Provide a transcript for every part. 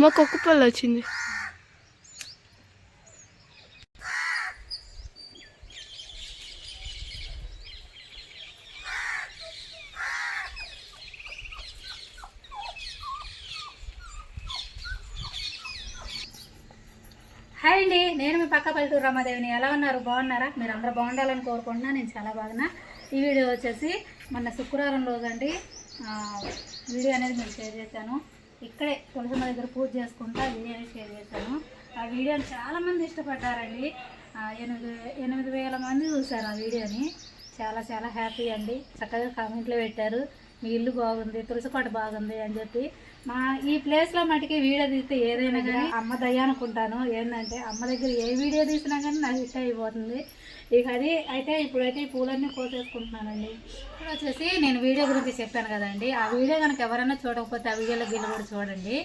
మా కుక్క పిల్ల వచ్చింది హాయ్ అండి నేను మీ పక్క పల్లెటూరు రమాదేవిని. ఎలా ఉన్నారు? బాగున్నారా? మీరు అందరూ బాగుండాలని కోరుకుంటున్నా. నేను చాలా బాగున్నా. ఈ వీడియో వచ్చేసి మొన్న శుక్రవారం రోజు అండి వీడియో అనేది మీకు షేర్ చేశాను. ఇక్కడే తులసమ్మ దగ్గర పూజ చేసుకుంటా వీడియోని షేర్ చేశాను. ఆ వీడియోని చాలామంది ఇష్టపడ్డారండి. ఎనిమిది ఎనిమిది వేల మంది చూశారు ఆ వీడియోని. చాలా చాలా హ్యాపీ అండి. చక్కగా కామెంట్లు పెట్టారు. మీ ఇల్లు బాగుంది తులసికోట బాగుంది అని చెప్పి మా ఈ ప్లేస్లో మటుకి వీడియో తీస్తే ఏదైనా కానీ అమ్మ దయ్య అనుకుంటాను. ఏంటంటే అమ్మ దగ్గర ఏ వీడియో తీసినా కానీ నాకు హిట్ అయిపోతుంది. ఇక అది అయితే ఇప్పుడైతే ఈ పూలన్నీ కోసేసుకుంటున్నానండి. ఇప్పుడు వచ్చేసి నేను వీడియో గురించి చెప్పాను కదండి. ఆ వీడియో కనుక ఎవరైనా చూడకపోతే ఆ వీడియోలో గిల్లు కూడా చూడండి.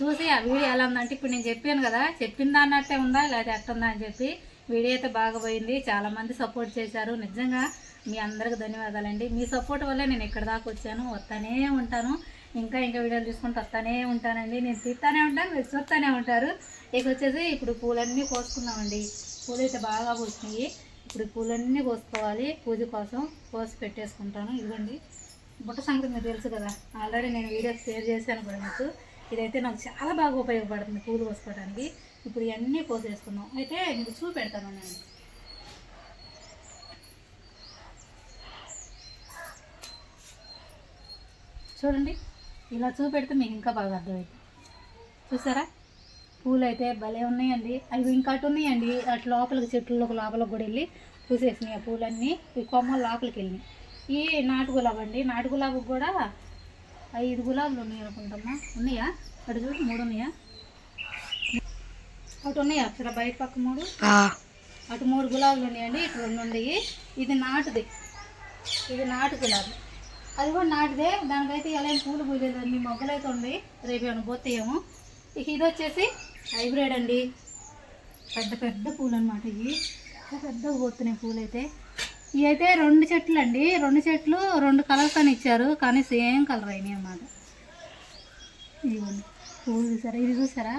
చూసి ఆ వీడియో ఎలా ఉందంటే ఇప్పుడు నేను చెప్పాను కదా చెప్పిందా అన్నట్టే ఉందా లేదా ఎట్టుందా అని చెప్పి వీడియో అయితే బాగా పోయింది. చాలామంది సపోర్ట్ చేశారు. నిజంగా మీ అందరికి ధన్యవాదాలండి. మీ సపోర్ట్ వల్లే నేను ఇక్కడ దాకా వచ్చాను. వస్తానే ఉంటాను. ఇంకా ఇంకా వీడియోలు తీసుకుంటూ వస్తానే ఉంటానండి. నేను తీస్తానే ఉంటాను మీరు చూస్తూనే ఉంటారు. ఇక వచ్చేసి ఇప్పుడు పూలన్నీ కోసుకున్నామండి పూలు అయితే బాగా పూసినాయి. ఇప్పుడు పూలన్నీ కోసుకోవాలి. పూజ కోసం కోసి పెట్టేసుకుంటాను. ఇదిగోండి. బుట్ట సంగతి మీకు తెలుసు కదా. ఆల్రెడీ నేను వీడియో షేర్ చేశాను కూడా మీకు. ఇదైతే నాకు చాలా బాగా ఉపయోగపడుతుంది పూలు కోసుకోవడానికి ఇప్పుడు ఇవన్నీ కోసేసుకున్నాం అయితే మీకు చూపెడతాను నేను. చూడండి. ఇలా చూపెడితే మీకు ఇంకా బాగా అర్థమవుతుంది చూసారా? పూలు అయితే భలే ఉన్నాయండి. అవి ఇంకా అటు ఉన్నాయండి. అటు లోపలికి చెట్లలోకి లోపలికి కూడా వెళ్ళి పూసేసినాయి ఆ పూలన్నీ. ఈ కొమ్మలు లోపలికి వెళ్ళినాయి. ఈ నాటు గులాబీ అండి. నాటు గులాబీ కూడా ఐదు గులాబీలు ఉన్నాయి అనుకుంటామా? ఉన్నాయా? అటు చూసి మూడు ఉన్నాయా? అటు ఉన్నాయా? అక్కడ బయట పక్క మూడు. అటు మూడు గులాబీలు ఉన్నాయండి. ఇటు రెండు ఉన్నాయి. ఇది నాటుది. ఇది నాటు గులాబీ. అది కూడా నాటిదే. దానికైతే ఎలా పూలు పూలేదండి మొగ్గలు అయితే ఉంది. రేపు ఏమైనా పోతాయేమో ఇక ఇది వచ్చేసి హైబ్రిడ్ అండి. పెద్ద పెద్ద పూలు అనమాట ఇవి. పెద్ద పెద్దగా పోతున్నాయి పూలు అయితే ఇవి అయితే రెండు చెట్లు అండి. రెండు చెట్లు రెండు కలర్స్ అని ఇచ్చారు. కానీ సేమ్ కలర్ అయినాయి అన్నమాట. ఇవ్వండి పూలు చూసారా? ఇది చూసారా?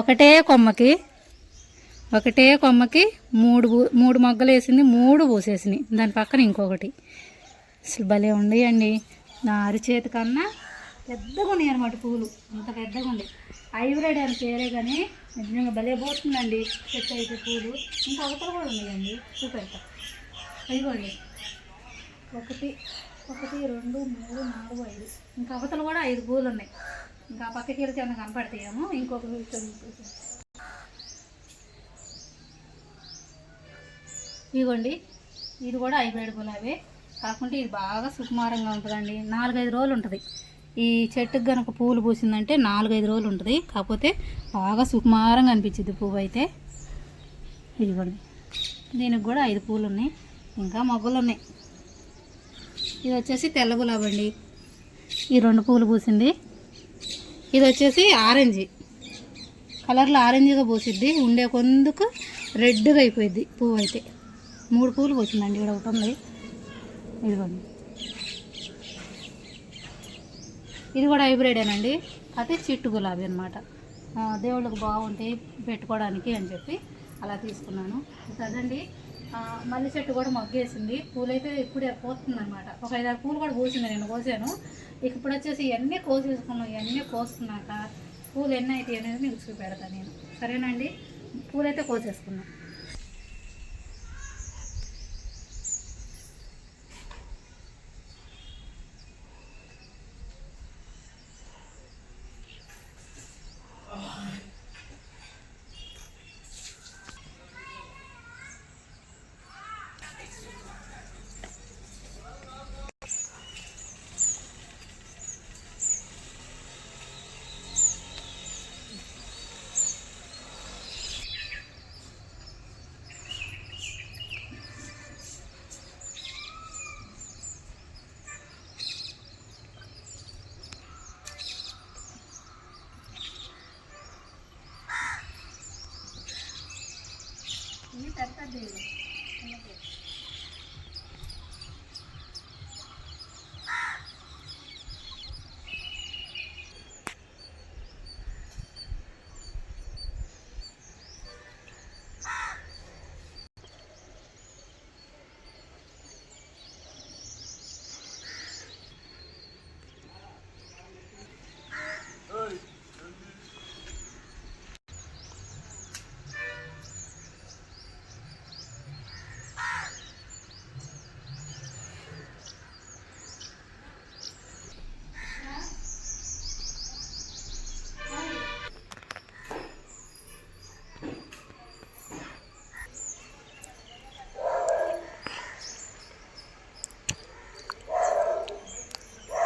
ఒకటే కొమ్మకి ఒకటే కొమ్మకి మూడు మూడు మొగ్గలు వేసింది మూడు పూసేసినాయి. దాని పక్కన ఇంకొకటి. అసలు భలే ఉన్నాయండి నా అరిచేతి కన్నా పెద్దగా ఉన్నాయి అనమాట పూలు. అంత పెద్దగా ఉండే హైబ్రిడ్ అని పేరే కానీ నిజంగా భలే పోతుందండి చెట్టు అయితే పూలు. ఇంకా అవతల కూడా ఉన్నాయండి. చూపెడతా. ఇదిగోండి. ఒకటి ఒకటి రెండు మూడు నాలుగు ఐదు. ఇంకా అవతల కూడా ఐదు పూలు ఉన్నాయి. ఇంకా ఆ పక్కకి వెళ్తే ఏమైనా కనపడతాయేమో ఇంకొక ఇదిగోండి. ఇది కూడా హైబ్రిడ్ గులాబీ కాకుంటే ఇది బాగా సుకుమారంగా ఉంటుందండి. నాలుగైదు రోజులు ఉంటుంది. ఈ చెట్టుకు కనుక పూలు పూసిందంటే నాలుగైదు రోజులు ఉంటుంది. కాకపోతే బాగా సుకుమారంగా అనిపించింది పువ్వు అయితే. ఇదిగోండి. దీనికి కూడా ఐదు పూలు ఉన్నాయి. ఇంకా మొగ్గలు ఉన్నాయి. ఇది వచ్చేసి తెల్ల గులాబీ అండి. ఈ రెండు పూలు పూసింది. ఇది వచ్చేసి ఆరెంజ్. కలర్లో ఆరెంజ్గా పూసిద్ది. ఉండే కొందుకు రెడ్గా అయిపోయింది పువ్వు అయితే. మూడు పూలు పూసిందండి. ఇక్కడ ఒకటి ఉంది. ఇదిగోండి. ఇది కూడా హైబ్రిడేనండి అది చిట్టు గులాబీ అనమాట దేవుళ్ళకి బాగుంటాయి పెట్టుకోవడానికి అని చెప్పి అలా తీసుకున్నాను. కదండి మల్లె చెట్టు కూడా మగ్గేసింది. పూలైతే ఇప్పుడే పోతుంది అనమాట ఒక ఐదారు పూలు కూడా పూసింది నేను కోసాను. ఇక ఇప్పుడు వచ్చేసి ఇవన్నీ కోసేసుకున్నాం ఇవన్నీ కోసుకున్నాక పూలు ఎన్ని అయితే అనేది మీకు చూపెడతాను నేను. సరేనండి పూలైతే కోసేసుకున్నాను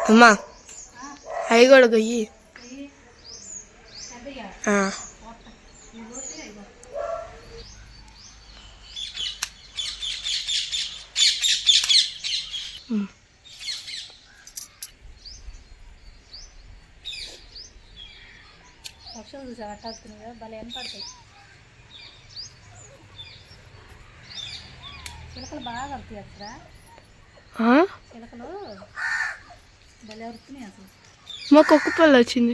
అమ్మా అవి కూడా గొయ్యి. పక్షులు చూసి అట్టాడుతున్నాయి కదా భలే పడతాయి చిలకలు బాగా వస్తాయి అసలు? చిలకలు భలే మాకు ఒక్క పళ్ళు వచ్చింది.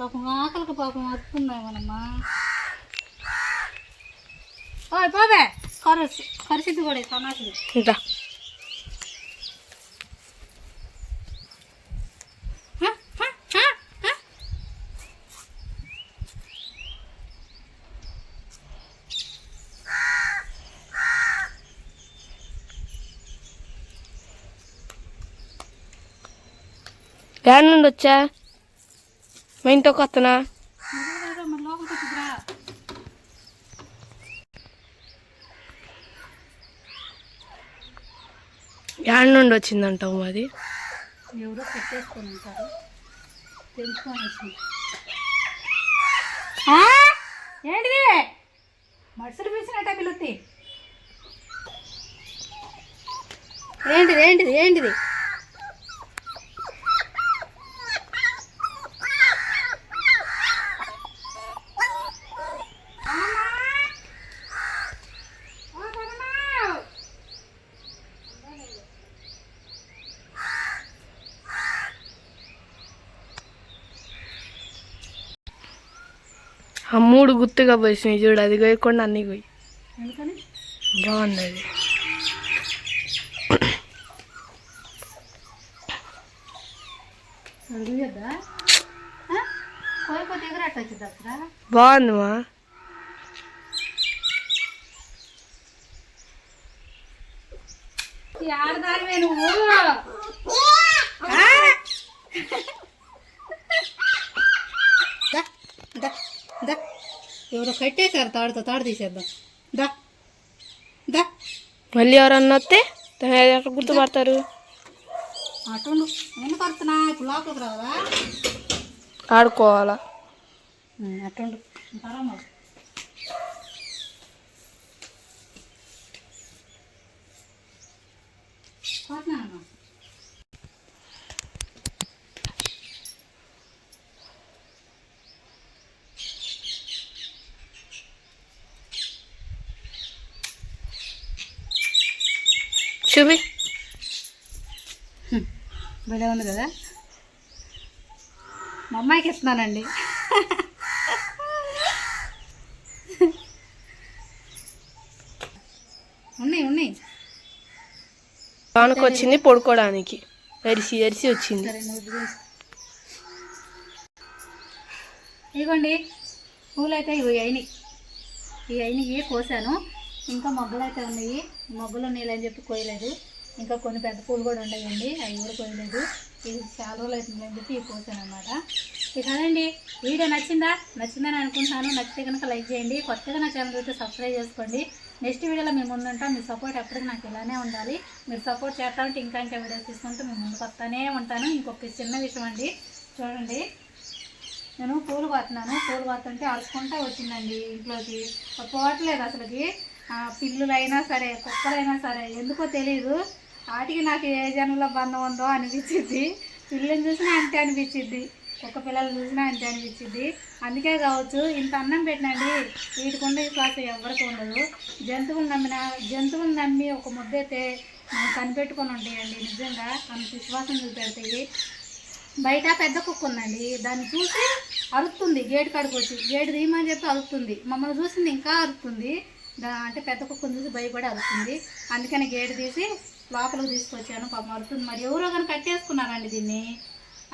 పాపం ఆకలికి పాపం వస్తున్నామనమ్మా ఓయ్ పోవే కరసి కరిసిద్ది కూడా సన్నాసిది ఇంకా హ? హ? హ? హ? యాడ్ నుండి వచ్చా మా ఇంటికి వస్తున్నా. ఇదిగో యాడ్ నుండి వచ్చిందంటావు మాది ఎవరో పెట్టేసుకొని ఉంటారు తెంపుకొని వచ్చింది ఏంటిది? మనుషులు పిలిచినట్ట పిలుత్తి. ఏంటిది ఏంటిది ఏంటిది? ఆ మూడు గుర్తుగా పోసినాయి చూడు అది పోయకుండా అన్నీ పోయి. ఎందుకని? బాగుంది మా. ఆడదానివే నువ్వు ఆ? దా, దా, దా. ఎవరో కట్టేశారు తాడుతో తాడు తీసేద్దాం. దా. దా. మళ్ళీ ఎవరన్నా వస్తే గుర్తుపడతారు? అటుండు ఎందుకు వస్తున్నా ఇప్పుడు లోపలికి రావా ఆడుకోవాలా? అటుండు ఉంటారా మరి పోతున్నానమ్మా చూపి. భలే ఉంది కదా? మా అమ్మాయికి ఇస్తున్నానండి. ఉన్నాయి ఉన్నాయి. వానకు వచ్చింది పడుకోవడానికి. ఎరిసి ఎరిసి వచ్చింది. ఇదిగోండి పూలు అయితే ఇవి అయినాయి. ఈ అయినాయి కోసాను. ఇంకా మొగ్గలు అయితే ఉన్నాయి. మొగ్గలు నీళ్ళని చెప్పి కోయలేదు ఇంకా కొన్ని పెద్ద పూలు కూడా ఉన్నాయండి అవి కూడా కోయలేదు ఇది చాలా రోజులు అవుతుందని చెప్పి ఇవి కోసాను అనమాట ఇక అదండి. వీడియో నచ్చిందా? నచ్చిందని అనుకుంటున్నాను. నచ్చితే కనుక లైక్ చేయండి. కొత్తగా నా ఛానల్ అయితే సబ్స్క్రైబ్ చేసుకోండి. నెక్స్ట్ వీడియోలో మేము ముందుంటాం మీ సపోర్ట్ ఎప్పటికీ నాకు ఇలానే ఉండాలి. మీరు సపోర్ట్ చేస్తా ఉంటే ఇంకా ఇంకా వీడియోస్ తీసుకుంటూ మేము ముందుకు వస్తానే ఉంటాను. ఇంకొక చిన్న విషయం అండి. చూడండి. నేను పూలు కోతున్నాను పూలు కోతుంటే అరుచుకుంటా వచ్చిందండి ఇంట్లోకి. పోవట్లేదు అసలుకి. పిల్లులైనా సరే కుక్కలైనా సరే ఎందుకో తెలియదు వాటికి నాకు ఏ జన్మలో బంధం ఉందో అనిపించింది పిల్లని చూసినా అంతే అనిపించింది కుక్క పిల్లలు చూసినా అంతే అనిపించింది అందుకే కావచ్చు ఇంత అన్నం పెట్టినండి వీటికి ఉండే విశ్వాసం ఎవరికి ఉండదు. జంతువులు నమ్మిన జంతువులు నమ్మి ఒక ముద్దైతే మనం కనిపెట్టుకొని ఉంటాయండి నిజంగా అంత విశ్వాసం చూపెడతాయి. బయట పెద్ద కుక్క ఉందండి దాన్ని చూసి అరుస్తుంది గేటు కాడికి వచ్చి. గేటు తీయమని చెప్పి అరుస్తుంది. మమ్మల్ని చూసింది ఇంకా అరుస్తుంది. అంటే పెద్ద కుక్కను చూసి భయపడి అరుస్తుంది. అందుకని గేటు తీసి లోపలికి తీసుకొచ్చాను పాప మరుతుంది మరి ఎవరో కానీ కట్టేసుకున్నారండి దీన్ని.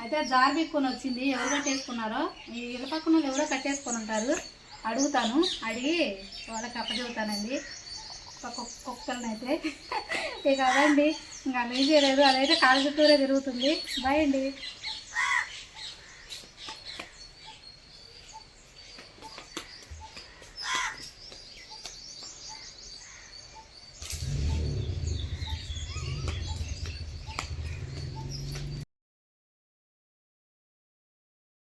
అయితే జార్బిక్కొని వచ్చింది. ఎవరు కట్టేసుకున్నారో ఈ ఇళ్ళ పక్కన వాళ్ళు ఎవరో కట్టేసుకొని ఉంటారు. అడుగుతాను. అడిగి వాళ్ళకి అప్పచెబుతానండి. కుక్కలనైతే ఇక అదండి. ఇంకా అలా ఏం చేయలేదు. అదైతే కాళ్ళ చుట్టూరే తిరుగుతుంది. బాయ్ అండి.